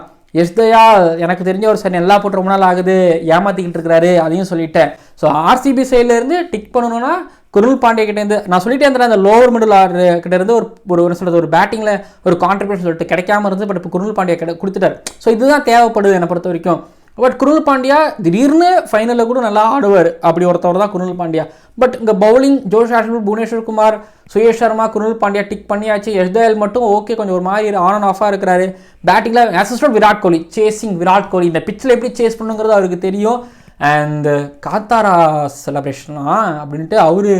எஸ்தயா எனக்கு தெரிஞ்ச ஒரு சன் எல்லா போட்டு ரொம்ப நாள் ஆகுது ஏமாத்திக்கிட்டு இருக்கிறாரு அதையும் சொல்லிட்டேன். ஸோ ஆர்சிபி சைட்லேருந்து டிக் பண்ணணும்னா குருள் பாண்டிய கிட்டேருந்து நான் சொல்லிட்டே இருந்தேன் அந்த லோவர் மிடில் ஆர்டர் கிட்டேருந்து ஒரு ஒரு என்ன சொல்கிறது ஒரு பேட்டிங்கில் ஒரு கான்ட்ரிபியூஷன் சொல்லிட்டு கிடைக்காம இருந்து பட் இப்போ குருள் பாண்டிய கிட்ட கொடுத்துட்டார். ஸோ இதுதான் தேவைப்படுது என்னை பொறுத்த வரைக்கும். பட் குருல் பாண்டியா திடீர்னு ஃபைனலில் கூட நல்லா ஆடுவார். அப்படி ஒருத்தவர் தான் குருல் பாண்டியா பட் இங்கே பவுலிங் ஜோஷ் ஆஷ்வல் புவனேஸ்வர் குமார் சுயேஷ் சர்மா குருல் பாண்டியா டிக் பண்ணியாச்சு. எஸ்தயல் மட்டும் ஓகே கொஞ்சம் ஒரு மாதிரி ஆன் அண்ட் ஆஃபாக இருக்கிறாரு. பேட்டிங்கில் அசிஸ்டன்ட் விராட் கோலி சேசிங் விராட் கோலி. இந்த பிச்சில் எப்படி சேஸ் பண்ணுங்கிறது அவருக்கு தெரியும். அண்ட் காத்தாரா செலப்ரேஷனா அப்படின்ட்டு அவர்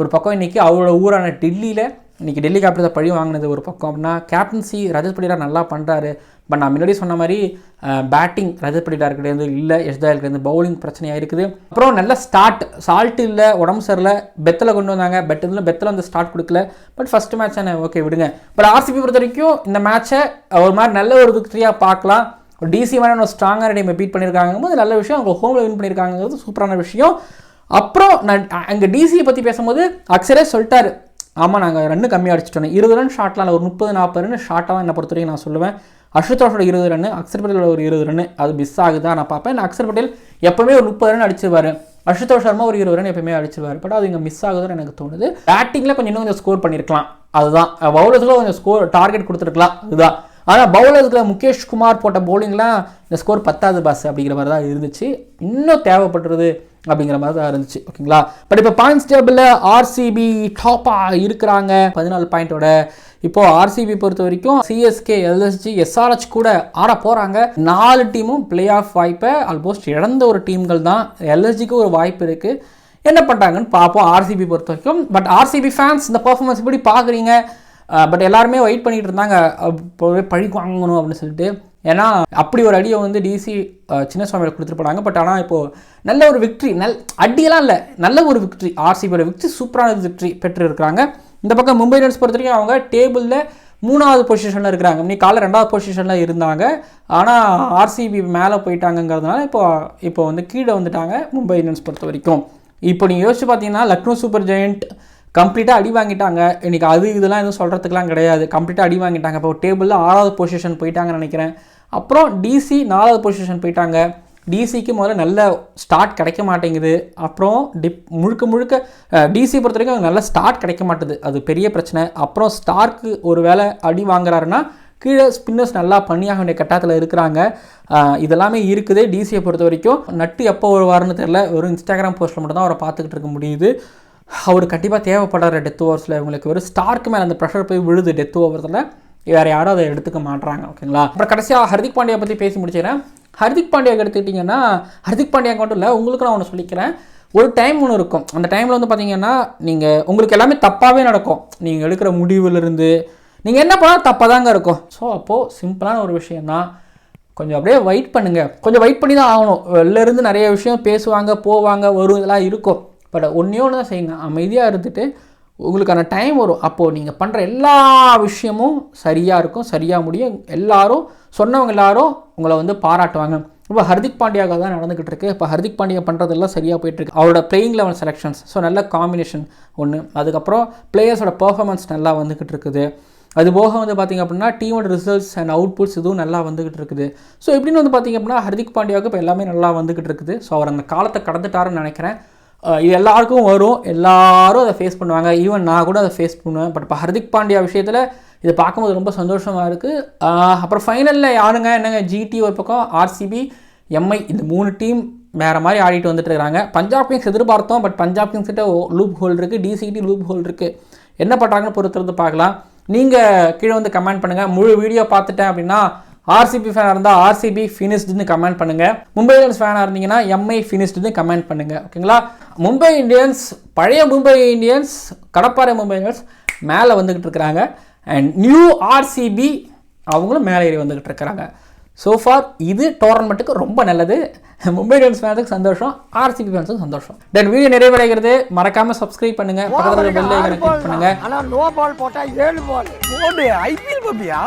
ஒரு பக்கம் இன்றைக்கி அவரோட ஊரான டெல்லியில் இன்றைக்கி டெல்லி கேபிட்டல்ஸை பழி வாங்கினது ஒரு பக்கம் அப்படின்னா கேப்டன்சி ரஜத் பலிடா நல்லா பண்ணுறாரு பட் நான் முன்னாடி சொன்ன மாதிரி பேட்டிங் ரஜத் படிடார்கிட்டேருந்து இல்லை எஸ்தாயல்கிட்டேருந்து பவுலிங் பிரச்சனையாக இருக்குது. அப்புறம் நல்ல ஸ்டார்ட் சால்ட் இல்லை உடம்பு சரியில்லை. பெத்தில் கொண்டு வந்தாங்க. பெட் இதில் பெத்தில் வந்து ஸ்டார்ட் கொடுக்கல. பட் ஃபஸ்ட் மேட்ச் தானே ஓகே விடுங்க. பட் ஆர்சிபி பொறுத்த வரைக்கும் இந்த மேட்சை ஒரு மாதிரி நல்ல ஒரு விக்டரியாக பார்க்கலாம். டிசி வேணா ஒரு ஸ்ட்ராங்கான டீமை பீட் பண்ணியிருக்காங்க போது நல்ல விஷயம். அவங்க ஹோமில் வின் பண்ணியிருக்காங்கிறது சூப்பரான விஷயம். அப்புறம் நான் அங்கே டிசியை பற்றி பேசும்போது அக்ஸரே சொல்லிட்டாரு. ஆமாம் நாங்கள் ரன்னு கம்மியாக அடிச்சிட்டோம். இருபது ரன் ஷாட்லாம் ஒரு முப்பது நாற்பது ரன் ஷார்ட்டாக தான் என்னை பொறுத்த வரைக்கும் நான் சொல்லுவேன். அஷுதோஷோட இருபது ரன் அக்ஷர் பட்டேலோட ஒரு இருபது ரன் அது மிஸ் ஆகுதா நான் பார்ப்பேன். நான் அக்ஷர் பட்டேல் எப்போவுமே ஒரு முப்பது ரன் அடிச்சிருவார். அஷுதோஷ் சர்மா ஒரு இருபது ரன் எப்பவுமே அடிச்சிருவார். பட் அது இங்கே மிஸ் ஆகுதுன்னு எனக்கு தோணுது. பேட்டிங்கில் கொஞ்சம் இன்னும் கொஞ்சம் ஸ்கோர் பண்ணியிருக்கலாம் அதுதான். பவுலர்ஸில் கொஞ்சம் ஸ்கோர் டார்கெட் கொடுத்துருக்கலாம். அதுதான். ஆனால் பவுலர்ஸ்ல முகேஷ் குமார் போட்ட பவுலிங்லாம் இந்த ஸ்கோர் பத்தாவது பாஸ் அப்படிங்கிற மாதிரி தான் இருந்துச்சு. இன்னும் தேவைப்படுறது அப்படிங்கிற மாதிரி தான் இருந்துச்சு. ஓகேங்களா? பட் இப்போ பாயிண்ட்ஸ் டேபிளில் ஆர்சிபி டாப்பாக இருக்கிறாங்க. பதினாலு பாயிண்டோட இப்போ ஆர்சிபி பொறுத்த வரைக்கும் சிஎஸ்கே எல்எஸ்ஜி எஸ்ஆர்ஹெச் கூட ஆட போகிறாங்க நாலு டீமும் பிளே ஆஃப் வாய்ப்பை ஆல்மோஸ்ட் இழந்த ஒரு டீம்கள் தான். எல்எஸ்ஜிக்கு ஒரு வாய்ப்பு இருக்குது என்ன பண்ணுறாங்கன்னு பார்ப்போம் ஆர்சிபி பொறுத்த வரைக்கும். பட் ஆர்சிபி ஃபேன்ஸ் இந்த பர்ஃபார்மன்ஸ் எப்படி பார்க்குறீங்க? பட் எல்லாருமே வெயிட் பண்ணிகிட்டு இருந்தாங்க. இப்போவே பழி வாங்கணும் அப்படின்னு சொல்லிட்டு. ஏன்னா அப்படி ஒரு அடியை வந்து டிசி சின்னசுவாமியில் கொடுத்துட்டு போனாங்க. பட் ஆனால் இப்போது நல்ல ஒரு விக்ட்ரி நல் அடியெல்லாம் இல்லை. நல்ல ஒரு விக்ட்ரி ஆர்சிபியோட விக்ட்ரி சூப்பரான விக்ட்ரி பெற்று இருக்கிறாங்க இந்த பக்கம் மும்பை இந்தியன்ஸ் பொறுத்த வரைக்கும் அவங்க டேபிளில் மூணாவது பொசிஷனில் இருக்கிறாங்க. இன்னைக்கு காலைல ரெண்டாவது பொசிஷனில் இருந்தாங்க. ஆனால் ஆர்சிபி மேலே போயிட்டாங்கங்கிறதுனால இப்போ இப்போ வந்து கீழே வந்துட்டாங்க மும்பை இந்தியன்ஸ் பொறுத்த வரைக்கும். இப்போ நீங்கள் யோசிச்சு பார்த்தீங்கன்னா லக்னோ சூப்பர் ஜெயண்ட் கம்ப்ளீட்டாக அடி வாங்கிட்டாங்க. இன்றைக்கி அது இதெல்லாம் எதுவும் சொல்கிறதுக்குலாம் கிடையாது. கம்ப்ளீட்டாக அடி வாங்கிட்டாங்க. இப்போ டேபிளில் ஆறாவது பொசிஷன் போயிட்டாங்கன்னு நினைக்கிறேன். அப்புறம் டிசி நாலாவது பொசிஷன் போயிட்டாங்க. டிசிக்கு முதல்ல நல்ல ஸ்டார்ட் கிடைக்க மாட்டேங்குது. அப்புறம் டிப் முழுக்க முழுக்க டிசி பொறுத்த வரைக்கும் நல்ல ஸ்டார்ட் கிடைக்க மாட்டுது. அது பெரிய பிரச்சனை. அப்புறம் ஸ்டார்க்கு ஒரு வேளை அடி வாங்குறாருன்னா கீழே ஸ்பின்னர்ஸ் நல்லா பண்ணியாக வேண்டிய கட்டத்தில் இருக்கிறாங்க. இதெல்லாமே இருக்குது டிசியை பொறுத்த வரைக்கும். நட்டு எப்போ வருவாருன்னு தெரில வெறும் இன்ஸ்டாகிராம் போஸ்ட்டில் மட்டும் தான் அவரை பார்த்துக்கிட்டு இருக்க முடியுது. அவர் கண்டிப்பாக தேவைப்படுற டெத் ஓவர்ஸில் இவங்களுக்கு ஒரு ஸ்டார்க்கு மேலே அந்த ப்ரெஷர் போய் விழுது டெத் ஓவர்ஸில் வேறு யாரும் அதை எடுத்துக்க மாட்டுறாங்க ஓகேங்களா அப்புறம் கடைசியாக ஹர்திக் பாண்டியா பற்றி பேசி முடிச்சிடுறேன் ஹர்திக் பாண்டியாவுக்கு எடுத்துக்கிட்டிங்கன்னா ஹர்திக் பாண்டியா மட்டும் இல்லை உங்களுக்கு நான் ஒன்று சொல்லிக்கிறேன். ஒரு டைம் ஒன்று இருக்கும். அந்த டைமில் வந்து பார்த்தீங்கன்னா நீங்கள் உங்களுக்கு எல்லாமே தப்பாகவே நடக்கும். நீங்கள் எடுக்கிற முடிவுலேருந்து நீங்கள் என்ன பண்ணாலும் தப்பாக தாங்க இருக்கும். ஸோ அப்போது சிம்பிளான ஒரு விஷயந்தான் கொஞ்சம் அப்படியே வெயிட் பண்ணுங்கள் கொஞ்சம் வெயிட் பண்ணி தான் ஆகணும் வெளிலேருந்து நிறைய விஷயம் பேசுவாங்க போவாங்க வரும் இதெல்லாம் இருக்கும். பட் ஒன்றே ஒன்று தான் செய்யுங்க. அமைதியாக இருந்துட்டு உங்களுக்கான டைம் வரும். அப்போது நீங்கள் பண்ணுற எல்லா விஷயமும் சரியாக இருக்கும் சரியாக முடியும். எல்லாரும் சொன்னவங்க எல்லாரும் உங்களை வந்து பாராட்டுவாங்க. இப்போ ஹர்திக் பாண்டியாவுக்கு தான் நடந்துக்கிட்டு இருக்கு. இப்போ ஹர்திக் பாண்டியா பண்ணுறதெல்லாம் சரியாக போயிட்டுருக்கு அவரோட பிளேயிங் லெவல் செலெக்ஷன்ஸ் ஸோ நல்ல காம்பினேஷன் ஒன்று அதுக்கப்புறம் பிளேயர்ஸோட பர்ஃபார்மன்ஸ் நல்லா வந்துக்கிட்டு இருக்குது. அது போக வந்து பார்த்திங்க அப்படின்னா டீமோட ரிசல்ட்ஸ் அண்ட் அவுட்புட்ஸ் இதுவும் நல்லா வந்துக்கிட்டு இருக்குது. ஸோ எப்படின்னு வந்து பார்த்திங்க அப்படின்னா ஹர்திக் பாண்டியாவுக்கு இப்போ எல்லாமே நல்லா வந்துக்கிட்டு இருக்குது. ஸோ அவர் அந்த காலத்தை கடந்துட்டாருன்னு நினைக்கிறேன். இது எல்லாருக்கும் வரும். எல்லாரும் அதை ஃபேஸ் பண்ணுவாங்க. ஈவன் நான் கூட அதை ஃபேஸ் பண்ணுவேன். பட் இப்போ ஹர்திக் பாண்டியா விஷயத்தில் இதை பார்க்கும்போது ரொம்ப சந்தோஷமாக இருக்குது அப்புறம் ஃபைனலில் யாருங்க? என்னங்க? ஜிடி ஒரு பக்கம் ஆர்சிபி எம்ஐ இந்த மூணு டீம் வேறு மாதிரி ஆடிட்டு வந்துட்டு இருக்காங்க. பஞ்சாப் கிங்ஸ் எதிர்பார்த்தோம். பட் பஞ்சாப் கிங்ஸ் கிட்ட லூப் ஹோல் இருக்குது டிசிடி லூப் ஹோல் இருக்குது என்ன பண்ணுறாங்கன்னு பொறுத்திருந்து பார்க்கலாம். நீங்கள் கீழே வந்து கமெண்ட் பண்ணுங்கள் முழு வீடியோ பார்த்துட்டேன் அப்படின்னா ஆர்சிபி ஃபேனாக இருந்தால் ஆர்சிபி ஃபினிஷ்டுன்னு கமெண்ட் பண்ணுங்கள் மும்பை இந்தியன்ஸ் ஃபேனாக இருந்தீங்கன்னா எம்ஐ ஃபினிஷ்டுன்னு கமெண்ட் பண்ணுங்கள் ஓகேங்களா மும்பை இந்தியன்ஸ் பழைய மும்பை இந்தியன்ஸ் கடப்பாறை மும்பை இந்தியன்ஸ் மேலே வந்துக்கிட்டு இருக்கிறாங்க. அண்ட் நியூ ஆர்சிபி அவங்களும் மேலே ஏறி வந்துக்கிட்டு இருக்கிறாங்க. ஸோ ஃபார் இது டோர்னமெண்ட்டுக்கு ரொம்ப நல்லது. மும்பை இந்தியன்ஸ் ஃபேனுக்கு சந்தோஷம் ஆர்சிபி ஃபேன்ஸுக்கு சந்தோஷம். தென் வீடியோ நிறைவடைகிறது. மறக்காமல் சப்ஸ்கிரைப் பண்ணுங்கள் பக்கத்தில் பெல் ஐக்கனை கிளிக் பண்ணுங்கள் ஆனால் நோ பால் போட்டால் ஏழு பால் ஐபிஎல் பப்பியா?